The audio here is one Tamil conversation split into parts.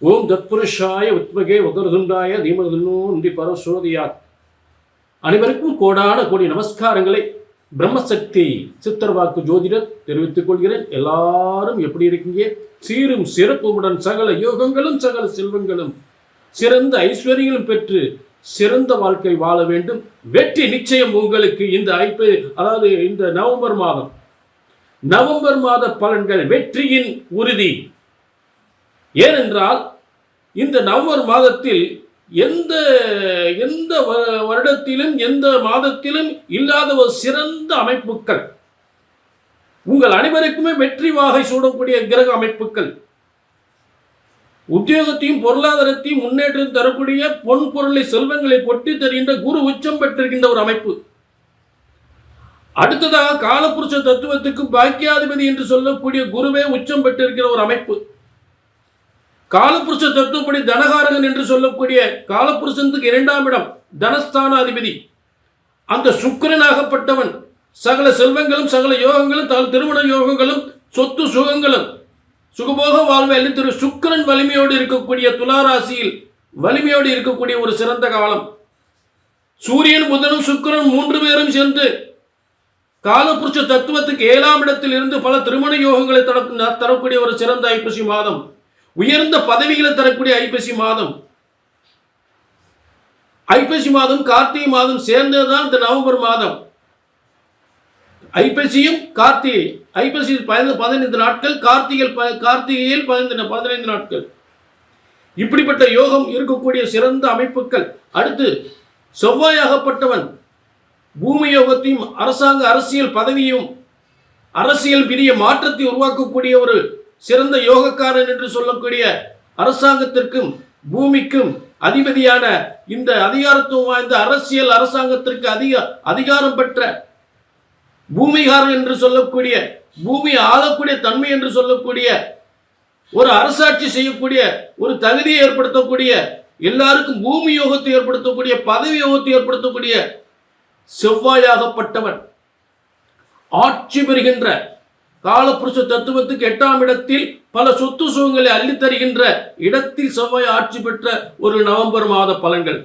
ஓம் தத்புருஷாய உத்மகே உதரதுண்டாய தீமதுன்னோ நன்றி பரசோதியாத். அனைவருக்கும் கோடான கோடி நமஸ்காரங்களை. பிரம்மசக்தி சித்தர்வாக்கு ஜோதிடர் தெரிவித்துக் கொள்கிறேன். எல்லாரும் எப்படி இருக்கீங்க? சீரும் சிறப்புடன் சகல யோகங்களும் சகல செல்வங்களும். சிறந்த ஐஸ்வர்யங்களும் பெற்று சிறந்த வாழ்க்கை வாழ வேண்டும். வெற்றி நிச்சயம் உங்களுக்கு இந்த ஐப்பு அதாவது இந்த நவம்பர் மாதம். நவம்பர் மாத பலன்கள் வெற்றியின் உறுதி. ஏனென்றால் இந்த நவம்பர் மாதத்தில் எந்த எந்த வ- வருடத்திலும் எந்த மாதத்திலும் இல்லாத ஒரு சிறந்த அமைப்புகள் உங்கள் அனைவருக்குமே வெற்றி வாகை சூடக்கூடிய கிரக அமைப்புகள் உத்தியோகத்தையும் பொருளாதாரத்தையும் முன்னேற்றம் தரக்கூடிய பொன் பொருளை செல்வங்களை கொட்டி தருகின்ற குரு உச்சம் பெற்றிருக்கின்ற ஒரு அமைப்பு. அடுத்ததாக காலப்புருஷ தத்துவத்துக்கு பாக்கியாதிபதி என்று சொல்லக்கூடிய குருவே உச்சம் பெற்றிருக்கிற ஒரு அமைப்பு. காலபுருஷ தத்துவப்படி தனகாரகன் என்று சொல்லக்கூடிய காலபுருஷனுக்கு இரண்டாம் இடம் தனஸ்தான அதிபதி அந்த சுக்கரனாகப்பட்டவன் சகல செல்வங்களும் சகல யோகங்களும் தகல திருமண யோகங்களும் சொத்து சுகங்களும் சுகபோக வாழ்வையில் திரு சுக்கிரன் வலிமையோடு இருக்கக்கூடிய துளாராசியில் வலிமையோடு இருக்கக்கூடிய ஒரு சிறந்த காலம். சூரியன் புதனும் சுக்கிரன் மூன்று பேரும் சேர்ந்து காலபுருஷ தத்துவத்துக்கு ஏழாம் இடத்தில் இருந்து பல திருமண யோகங்களை தரக்கூடிய ஒரு சிறந்த ஐப்பசி மாதம். உயர்ந்த பதவிகளை தரக்கூடிய ஐப்பசி மாதம். ஐப்பசி மாதம் கார்த்திகை மாதம் சேர்ந்ததுதான் இந்த நவம்பர் மாதம். ஐப்பசியும் கார்த்திகை ஐப்பசி பதினைந்து பதினைந்து நாட்கள் கார்த்திகை ப- கார்த்திகையில் பதினைந்து பதினைந்து நாட்கள். இப்படிப்பட்ட யோகம் இருக்கக்கூடிய சிறந்த அமைப்புகள். அடுத்து செவ்வாயாகப்பட்டவன் பூமி யோகத்தையும் அரசாங்க அரசியல் பதவியும் அரசியல் பெரிய மாற்றத்தை உருவாக்கக்கூடிய ஒரு சிறந்த யோகக்காரன் என்று சொல்லக்கூடிய அரசாங்கத்திற்கும் பூமிக்கும் அதிபதியான இந்த அதிகாரத்துவம் வாய்ந்த அரசியல் அரசாங்கத்திற்கு அதிக அதிகாரம் பெற்ற பூமிகாரன் என்று சொல்லக்கூடிய பூமி ஆளக்கூடிய தன்மை என்று சொல்லக்கூடிய ஒரு அரசாட்சி செய்யக்கூடிய ஒரு தகுதியை ஏற்படுத்தக்கூடிய எல்லாருக்கும் பூமி யோகத்தை ஏற்படுத்தக்கூடிய பதவி யோகத்தை ஏற்படுத்தக்கூடிய செவ்வாயாகப்பட்டவன். ஆட்சி பெறுகின்ற காலப்புருஷ தத்துவத்துக்கு எட்டாம் இடத்தில் பல சொத்து சுகங்களை அள்ளித்தருகின்ற இடத்தில் செவ்வாய் ஆட்சி பெற்ற ஒரு நவம்பர் மாத பலன்கள்.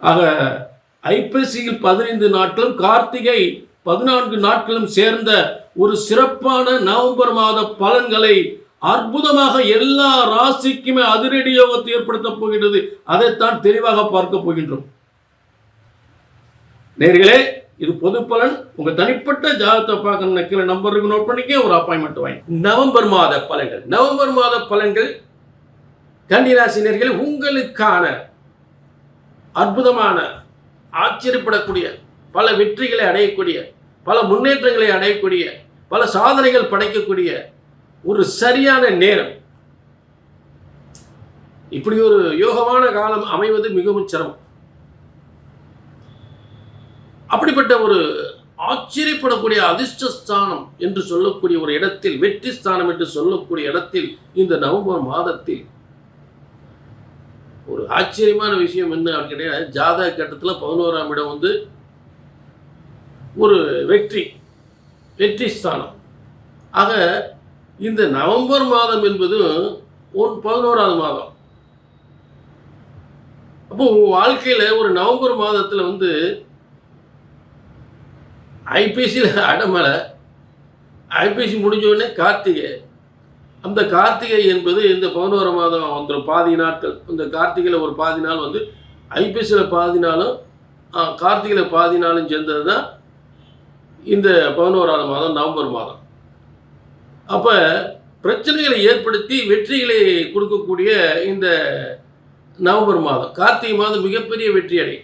ஆக ஐப்பசியில் பதினைந்து நாட்களும் கார்த்திகை பதினான்கு நாட்களும் சேர்ந்த ஒரு சிறப்பான நவம்பர் மாத பலன்களை அற்புதமாக எல்லா ராசிக்குமே அதிரடி யோகத்தை ஏற்படுத்தப் போகின்றது. அதைத்தான் தெளிவாக பார்க்க போகின்றோம். நேர்களே இது பொது பலன். உங்க தனிப்பட்ட ஜாதகத்தை பார்க்கணும் கீழே நம்பருக்கு நோட் பண்ணிக்க ஒரு அப்பாயின்மெண்ட் வாங்கி. நவம்பர் மாத பலன்கள். நவம்பர் மாத பலன்கள் கன்னிராசினியர்கள் உங்களுக்கான அற்புதமான ஆச்சரியப்படக்கூடிய பல வெற்றிகளை அடையக்கூடிய பல முன்னேற்றங்களை அடையக்கூடிய பல சாதனைகள் படைக்கக்கூடிய ஒரு சரியான நேரம். இப்படி ஒரு யோகமான காலம் அமைவது மிகவும் சிரமம். அப்படிப்பட்ட ஒரு ஆச்சரியப்படக்கூடிய அதிர்ஷ்டஸ்தானம் என்று சொல்லக்கூடிய ஒரு இடத்தில் வெற்றி ஸ்தானம் என்று சொல்லக்கூடிய இடத்தில் இந்த நவம்பர் மாதத்தில் ஒரு ஆச்சரியமான விஷயம் என்ன அப்படின்னு கேட்டீங்கன்னா ஜாதக கட்டத்தில் பதினோராம் இடம் வந்து ஒரு வெற்றி வெற்றி ஸ்தானம் ஆக இந்த நவம்பர் மாதம் என்பது ஒரு பதினோராவது மாதம். அப்போ உங்கள் வாழ்க்கையில் ஒரு நவம்பர் மாதத்தில் வந்து ஐபிசியில் அடமலை. ஐபிசி முடிஞ்ச உடனே கார்த்திகை. அந்த கார்த்திகை என்பது இந்த பதினோரு மாதம் வந்துடும் பாதி நாட்கள். இந்த கார்த்திகையில் ஒரு பாதி நாள் வந்து ஐபிசியில் பாதி நாளும் கார்த்திகையில் பாதி நாளும் சேர்ந்தது தான் இந்த பதினோராவது மாதம் நவம்பர் மாதம். அப்போ பிரச்சனைகளை ஏற்படுத்தி வெற்றிகளை கொடுக்கக்கூடிய இந்த நவம்பர் மாதம் கார்த்திகை மாதம் மிகப்பெரிய வெற்றி அடை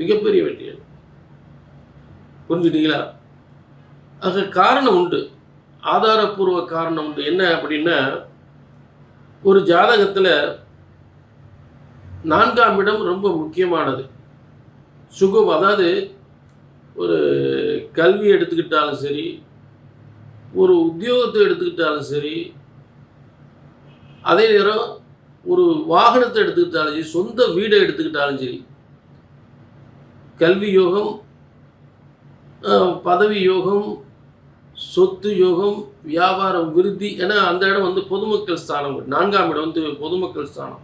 மிகப்பெரிய வெற்றி புரிஞ்சுட்டீங்களா? அது காரணம் உண்டு. ஆதாரப்பூர்வ காரணம் உண்டு. என்ன அப்படின்னா ஒரு ஜாதகத்தில் நான்காம் இடம் ரொம்ப முக்கியமானது. சுகம் அதாவது ஒரு கல்வி எடுத்துக்கிட்டாலும் சரி ஒரு உத்தியோகத்தை எடுத்துக்கிட்டாலும் சரி அதே நேரம் ஒரு வாகனத்தை எடுத்துக்கிட்டாலும் சரி சொந்த வீடை எடுத்துக்கிட்டாலும் சரி கல்வி யோகம் பதவி யோகம் சொத்து யோகம் வியாபாரம் விருத்தி ஏன்னா அந்த இடம் வந்து பொதுமக்கள் ஸ்தானம். நான்காம் இடம் வந்து பொதுமக்கள் ஸ்தானம்.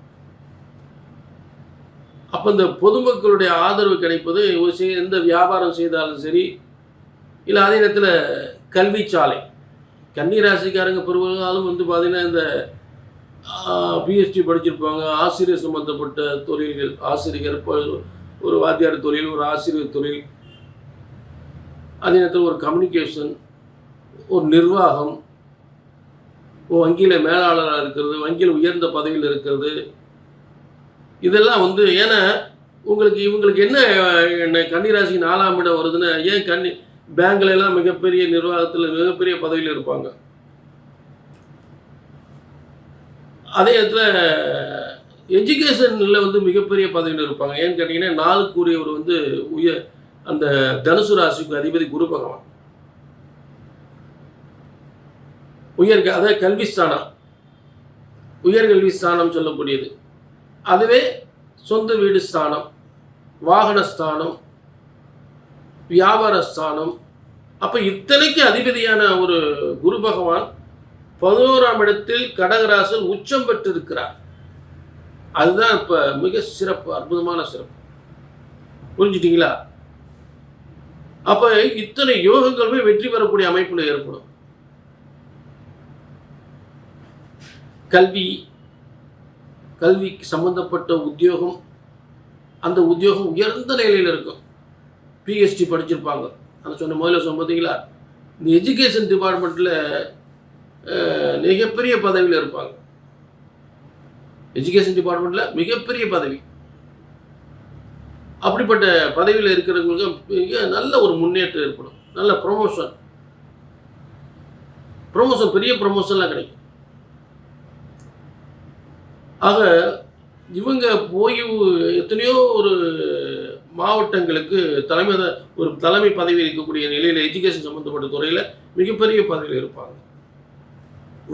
அப்போ இந்த பொதுமக்களுடைய ஆதரவு கிடைப்பது ஒரு செய் எந்த வியாபாரம் செய்தாலும் சரி இல்லை அதே நேரத்தில் கல்வி சாலை. கன்னிராசிக்காரங்க பெரும்பாலும் வந்து பார்த்தீங்கன்னா இந்த பிஹெச்டி படிச்சிருப்பாங்க. ஆசிரியர் சம்மந்தப்பட்ட தொழில்கள் ஆசிரியர் ஒரு வாத்தியார் தொழில் ஒரு ஆசிரியர் தொழில் அதே நேரத்தில் ஒரு கம்யூனிகேஷன் ஒரு நிர்வாகம் ஒரு வங்கியில் மேலாளராக இருக்கிறது வங்கியில் உயர்ந்த பதவியில் இருக்கிறது. இதெல்லாம் வந்து ஏன்னா உங்களுக்கு இவங்களுக்கு என்ன என்ன கன்னிராசி நாலாம் இடம் வருதுன்னா ஏன் கன்னி பேங்க்ல எல்லாம் மிகப்பெரிய நிர்வாகத்தில் மிகப்பெரிய பதவியில் இருப்பாங்க? அதே இடத்துல எஜுகேஷனில் வந்து மிகப்பெரிய பதவியில் இருப்பாங்க. ஏன்னு கேட்டிங்கன்னா நாளுக்குரியவர் வந்து உயர் அந்த தனுசு ராசிக்கு அதிபதி குரு பகவான். உயர் அதாவது கல்வி ஸ்தானம். உயர்கல்வி ஸ்தானம் சொல்லக்கூடியது. அதுவே சொந்த வீடு ஸ்தானம் வாகன ஸ்தானம் வியாபார ஸ்தானம். அப்போ இத்தனைக்கு அதிபதியான ஒரு குரு பகவான் பதினோராம் இடத்தில் கடகராசன் உச்சம் பெற்றிருக்கிறார். அதுதான் இப்போ மிக சிறப்பு அற்புதமான சிறப்பு. புரிஞ்சுட்டீங்களா? அப்போ இத்தனை யோகங்களுமே வெற்றி பெறக்கூடிய அமைப்பில் ஏற்படும். கல்வி கல்விக்கு சம்பந்தப்பட்ட உத்தியோகம் அந்த உத்தியோகம் உயர்ந்த நிலையில் இருக்கும். பிஹெச்டி படிச்சிருப்பாங்க. அதை சொன்ன முதல்ல சொன்ன பார்த்தீங்களா இந்த எஜுகேஷன் டிபார்ட்மெண்ட்டில் மிகப்பெரிய பதவியில் இருப்பாங்க. எஜுகேஷன் டிபார்ட்மெண்ட்டில் மிகப்பெரிய பதவி. அப்படிப்பட்ட பதவியில் இருக்கிறவங்களுக்கு மிக நல்ல ஒரு முன்னேற்றம் ஏற்படும். நல்ல ப்ரொமோஷன் ப்ரொமோஷன் பெரிய ப்ரொமோஷன்லாம் கிடைக்கும். ஆக இவங்க போய் எத்தனையோ ஒரு மாவட்டங்களுக்கு தலைமை ஒரு தலைமை பதவி இருக்கக்கூடிய நிலையில் எஜுகேஷன் சம்மந்தப்பட்ட துறையில் மிகப்பெரிய பதவியில் இருப்பாங்க.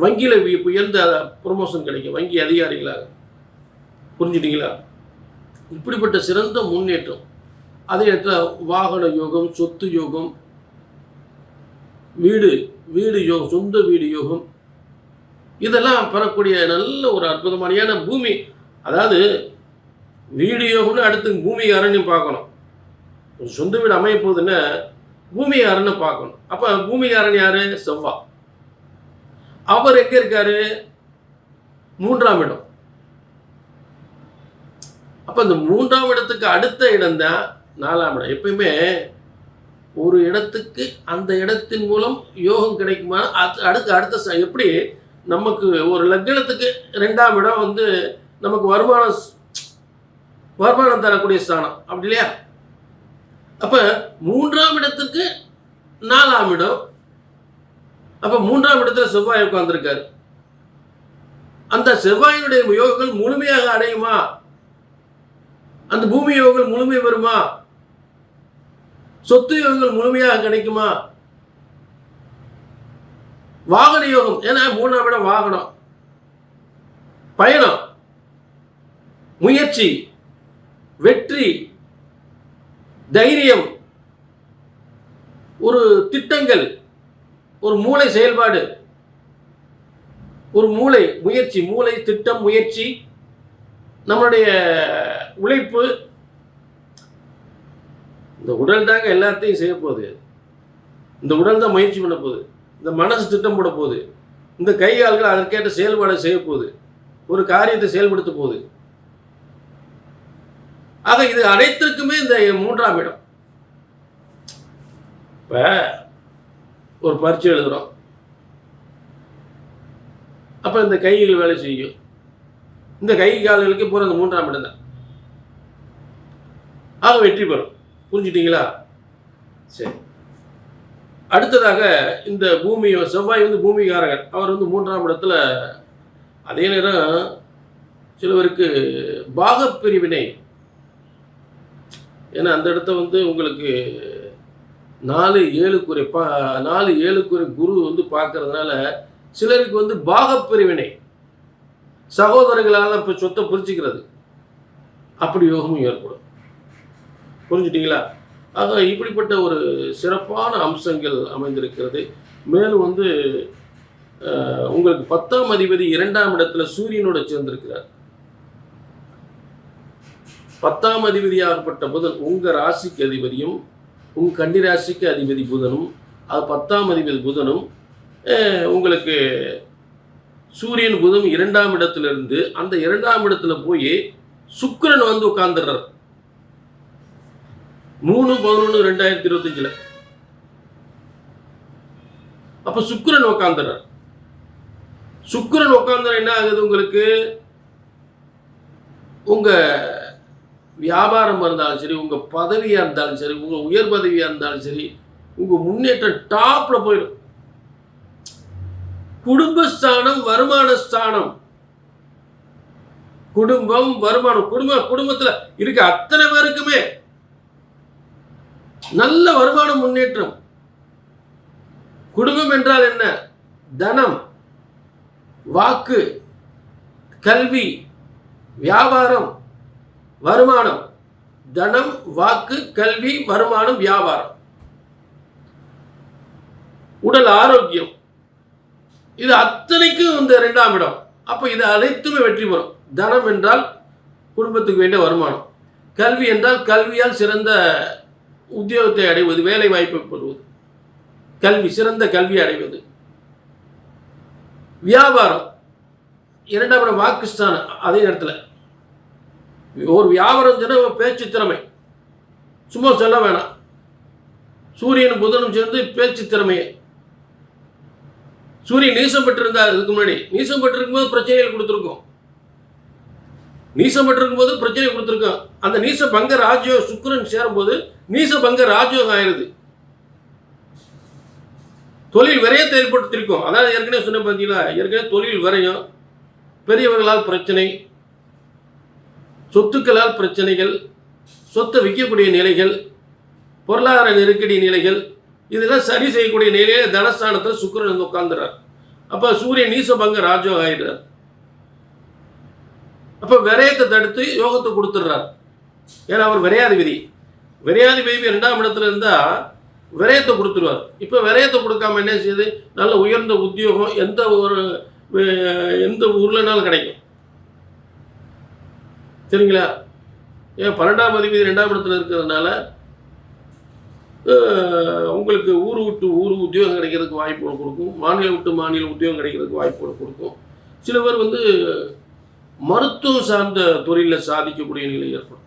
வங்கியில் உயர்ந்த ப்ரொமோஷன் கிடைக்கும். வங்கி அதிகாரிகளாக. புரிஞ்சுட்டீங்களா? இப்படிப்பட்ட சிறந்த முன்னேற்றம். அதே இடத்துல வாகன யோகம் சொத்து யோகம் வீடு வீடு யோகம் சொந்த வீடு யோகம் இதெல்லாம் பெறக்கூடிய நல்ல ஒரு அற்புதமான பூமி அதாவது வீடு யோகம்னு அடுத்து பூமி அரண்யம் பார்க்கணும். சொந்த வீடு அமைய போகுதுன்னா பூமி அரண்னு பார்க்கணும். அப்போ பூமி அரண் யாரு? செவ்வா. அவர் எங்கே இருக்காரு? மூன்றாம் இடம். அப்போ அந்த மூன்றாம் இடத்துக்கு அடுத்த இடம் தான் நாலாம் இடம். எப்பயுமே ஒரு இடத்துக்கு அந்த இடத்தின் மூலம் யோகம் கிடைக்குமா? அது அடுத்து அடுத்த எப்படி நமக்கு ஒரு லக்னத்துக்கு ரெண்டாம் இடம் வந்து நமக்கு வருமானம் வருமானம் தரக்கூடிய ஸ்தானம். அப்படி இல்லையா? அப்போ மூன்றாம் இடத்துக்கு நாலாம் இடம். அப்போ மூன்றாம் இடத்துல செவ்வாய் உட்கார்ந்திருக்காரு. அந்த செவ்வாயினுடைய யோகங்கள் முழுமையாக அடையுமா? அந்த பூமி யோகங்கள் முழுமை வருமா? சொத்து யோகங்கள் முழுமையாக கிடைக்குமா? வாகன யோகம் ஏன்னா மூணாம் இடம் வாகனம். பயணம் முயற்சி வெற்றி தைரியம் ஒரு திட்டங்கள் ஒரு மூளை செயல்பாடு ஒரு மூளை முயற்சி மூளை திட்டம் முயற்சி நம்மளுடைய உழைப்பு. இந்த உடல் தாங்க எல்லாத்தையும் செய்ய போகுது. இந்த உடல் தான் முயற்சி பண்ண போகுது. இந்த மனசு திட்டம் போட போகுது. இந்த கை கால்கள் அதற்கேற்ற செயல்பாடு செய்ய போகுது. ஒரு காரியத்தை செயல்படுத்த போகுது. ஆக இது அனைத்திற்குமே இந்த மூன்றாம் இடம். இப்போ ஒரு பரீட்சை எழுதுகிறோம் அப்போ இந்த கைகள் வேலை செய்யும். இந்த கை கால்களுக்கு போகிற இந்த மூன்றாம் இடம் தான். ஆக வெற்றி பெறும். புரிஞ்சுட்டீங்களா சரி. அடுத்ததாக இந்த பூமி செவ்வாய் வந்து பூமிகாரகர் அவர் வந்து மூன்றாம் இடத்துல அதே நேரம் சிலவருக்கு பாகப்பிரிவினை. ஏன்னா அந்த இடத்த வந்து உங்களுக்கு நாலு ஏழுக்குறை பா நாலு ஏழுக்குறை குரு வந்து பார்க்கறதுனால சிலருக்கு வந்து பாகப்பிரிவினை. சகோதரர்களால் இப்போ சொத்தை பிரிச்சுக்கிறது. அப்படி யோகமும் ஏற்படும். புரிஞ்சுட்டீங்களா? ஆக இப்படிப்பட்ட ஒரு சிறப்பான அம்சங்கள் அமைந்திருக்கிறது. மேலும் வந்து உங்களுக்கு பத்தாம் அதிபதி இரண்டாம் இடத்துல சூரியனோட சேர்ந்திருக்கிறார். பத்தாம் அதிபதியாகப்பட்ட புதன் உங்க ராசிக்கு அதிபதியும் உங்க கன்னி ராசிக்கு அதிபதி புதனும் அது பத்தாம் அதிபதி புதனும் உங்களுக்கு சூரியன் புதன் இரண்டாம் இடத்துல இருந்து அந்த இரண்டாம் இடத்துல போய் சுக்கிரன் வந்து உட்கார்ந்துடுறார். மூணு பதினொன்று ரெண்டாயிரத்தி இருபத்தஞ்சில். அப்ப சுக்கரன் உட்காந்துறார் சுக்கரன் உட்கார்ந்தா என்ன ஆகுது உங்களுக்கு? உங்க வியாபாரம் இருந்தாலும் சரி உங்க பதவியா இருந்தாலும் சரி உங்க உயர் பதவியா இருந்தாலும் சரி உங்க முன்னேற்றம் டாப்ல போயிடும். குடும்பஸ்தானம் வருமான ஸ்தானம் குடும்பம் வருமானம் குடும்ப குடும்பத்துல இருக்க அத்தனை பேருக்குமே நல்ல வருமான முன்னேற்றம். குடும்பம் என்றால் என்ன? தனம் வாக்கு கல்வி வியாபாரம் வருமானம். தனம் வாக்கு கல்வி வருமானம் வியாபாரம். உடல் ஆரோக்கியம். இது அத்தனைக்கும் இந்த இரண்டாம் இடம். அப்போ இது அனைத்துமே வெற்றி பெறும். தனம் என்றால் குடும்பத்துக்கு வேண்டிய வருமானம். கல்வி என்றால் கல்வியால் சிறந்த உத்தியோகத்தை அடைவது வேலை வாய்ப்பை பெறுவது கல்வி சிறந்த கல்வி அடைவது. வியாபாரம் இரண்டாம் இடம் வாக்குஸ்தானம் அதே நேரத்தில். ஒரு வியாபாரம் சொன்னா பேச்சு திறமை. சும்மா சொல்ல வேணாம். சூரியன் புதனும் சேர்ந்து பேச்சு திறமையை. சூரியன் நீசம் பெற்றிருந்தார் இதுக்கு முன்னாடி நீசம் பெற்றிருக்கும் போது பிரச்சனைகள் கொடுத்துருக்கோம். நீசம் போது பிரச்சனை கொடுத்துருக்கோம் அந்த நீச பங்க ராஜ்யோ சுக்கரன் சேரும்போது நீச பங்க ராஜ்யோகம் ஆயிருது. தொழில் விரயத்தை ஏற்படுத்தியிருக்கோம். அதாவது ஏற்கனவே சொன்ன பார்த்தீங்களா ஏற்கனவே தொழில் விரயம் பெரியவர்களால் பிரச்சனை சொத்துக்களால் பிரச்சனைகள் சொத்தை விற்கக்கூடிய நிலைகள் பொருளாதார நெருக்கடி நிலைகள் இதெல்லாம் சரி செய்யக்கூடிய நிலையில தனஸ்தானத்தில் சுக்கிரன் வந்து உட்கார்ந்துறார். அப்போ சூரியன் நீசபங்க ராஜோக ஆயிடுறார். அப்போ விரயத்தை தடுத்து யோகத்தை கொடுத்துட்றார். ஏன்னா அவர் விரையாதிபதி. விரையாதிபதி ரெண்டாம் இடத்துல இருந்தா விரயத்தை கொடுத்துருவார். இப்போ விரயத்தை கொடுக்காம என்ன செய்யுது நல்ல உயர்ந்த உத்தியோகம் எந்த ஒரு எந்த ஊர்லனாலும் கிடைக்கும். சரிங்களா? ஏன் பன்னெண்டாம் அதிபதி ரெண்டாம் இடத்துல இருக்கிறதுனால உங்களுக்கு ஊர் விட்டு ஊர் உத்தியோகம் கிடைக்கிறதுக்கு வாய்ப்புகள் கொடுக்கும். மாநிலம் விட்டு மாநில உத்தியோகம் கிடைக்கிறதுக்கு வாய்ப்புகள் கொடுக்கும். சில பேர் வந்து மருத்துவம் சார்ந்த துறையில் சாதிக்கக்கூடிய நிலை ஏற்படும்.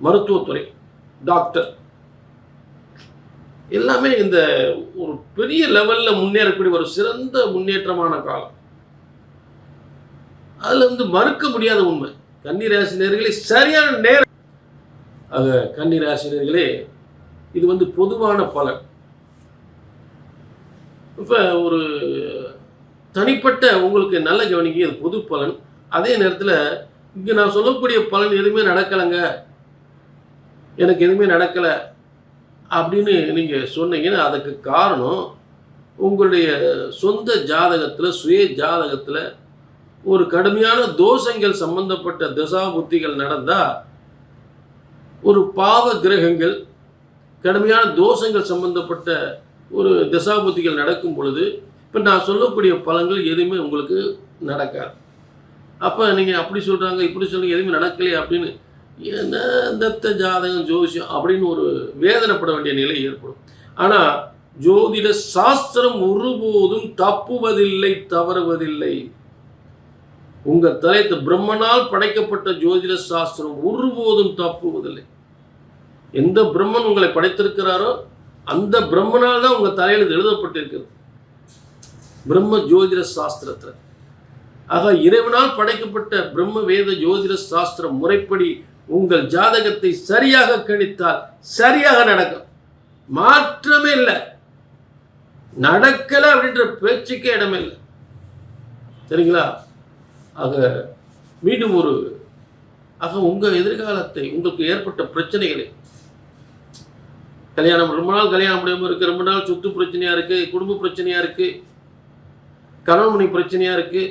மருத்துவத்துறை டாக்டர் எல்லாமே இந்த ஒரு பெரிய லெவலில் முன்னேறக்கூடிய ஒரு சிறந்த முன்னேற்றமான காலம். அதில் வந்து மறுக்க முடியாத உண்மை. கன்னிராசினியர்களே சரியான நேரம். ஆக கன்னிராசினியர்களே இது வந்து பொதுவான பலன். இப்போ ஒரு தனிப்பட்ட உங்களுக்கு நல்ல கவனிக்க இது பொது பலன். அதே நேரத்தில் இங்கே நான் சொல்லக்கூடிய பலன் எதுவுமே நடக்கலைங்க. எனக்கு எதுவுமே நடக்கலை அப்படின்னு நீங்கள் சொன்னீங்கன்னா அதுக்கு காரணம் உங்களுடைய சொந்த ஜாதகத்தில் சுய ஜாதகத்தில் ஒரு கடுமையான தோஷங்கள் சம்பந்தப்பட்ட திசா புத்திகள் நடந்தால் ஒரு பாவ கிரகங்கள் கடுமையான தோஷங்கள் சம்பந்தப்பட்ட ஒரு தசாபுத்திகள் நடக்கும் பொழுது இப்போ நான் சொல்லக்கூடிய பலன்கள் எதுவுமே உங்களுக்கு நடக்காது. அப்போ நீங்கள் அப்படி சொல்கிறாங்க இப்படி சொல்கிறீங்க எதுவுமே நடக்கலையே அப்படின்னு. என்ன தத்த ஜாதகம் ஜோசியம் அப்படின்னு ஒரு வேதனைப்பட வேண்டிய நிலை ஏற்படும். ஆனால் ஜோதிட சாஸ்திரம் ஒருபோதும் தப்புவதில்லை தவறுவதில்லை. உங்கள் தலைத்து பிரம்மனால் படைக்கப்பட்ட ஜோதிட சாஸ்திரம் ஒருபோதும் தப்புவதில்லை. எந்த பிரம்மன் உங்களை படைத்திருக்கிறாரோ அந்த பிரம்மனால் தான் உங்கள் தலையில் எழுதப்பட்டிருக்கிறது. பிரம்ம ஜோதிட சாஸ்திரத்தில். ஆக இறைவனால் படைக்கப்பட்ட பிரம்ம வேத ஜோதிட சாஸ்திரம் முறைப்படி உங்கள் ஜாதகத்தை சரியாக கணித்தால் சரியாக நடக்கும். மாற்றமே இல்லை. நடக்கல அப்படின்ற பேச்சுக்கே இடமே இல்லை. சரிங்களா? ஆக மீண்டும் ஒரு ஆக உங்கள் எதிர்காலத்தை உங்களுக்கு ஏற்பட்ட பிரச்சனைகளை கல்யாணம் ரொம்ப நாள் கல்யாணம் முடியாமல் இருக்குது ரொம்ப நாள் சொத்து பிரச்சனையாக இருக்குது குடும்ப பிரச்சனையாக இருக்குது கணவன் பிரச்சனையாக இருக்குது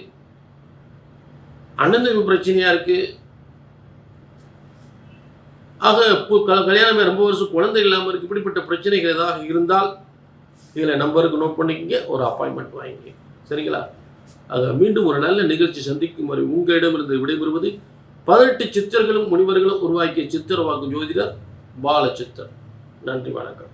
அண்ணன் பிரச்சனையாக இருக்குது ஆக இப்போ க- கல்யாணமே ரொம்ப வருஷம் குழந்தை இல்லாமல் இருக்குது இப்படிப்பட்ட பிரச்சனைகள் ஏதாவது இருந்தால் இதில் நம்பருக்கு நோட் பண்ணிக்கங்க. ஒரு அப்பாயின்மெண்ட் வாங்கிங்க சரிங்களா? ஆக மீண்டும் ஒரு நல்ல நிகழ்ச்சி சந்திக்கும் வரை உங்களிடமிருந்து விடைபெறுவது பதினெட்டு சித்தர்களும் முனிவர்களும் உருவாக்கிய சித்திர வாக்கு ஜோதிடர் பாலச்சித்தர் நன்றி வணக்கம்.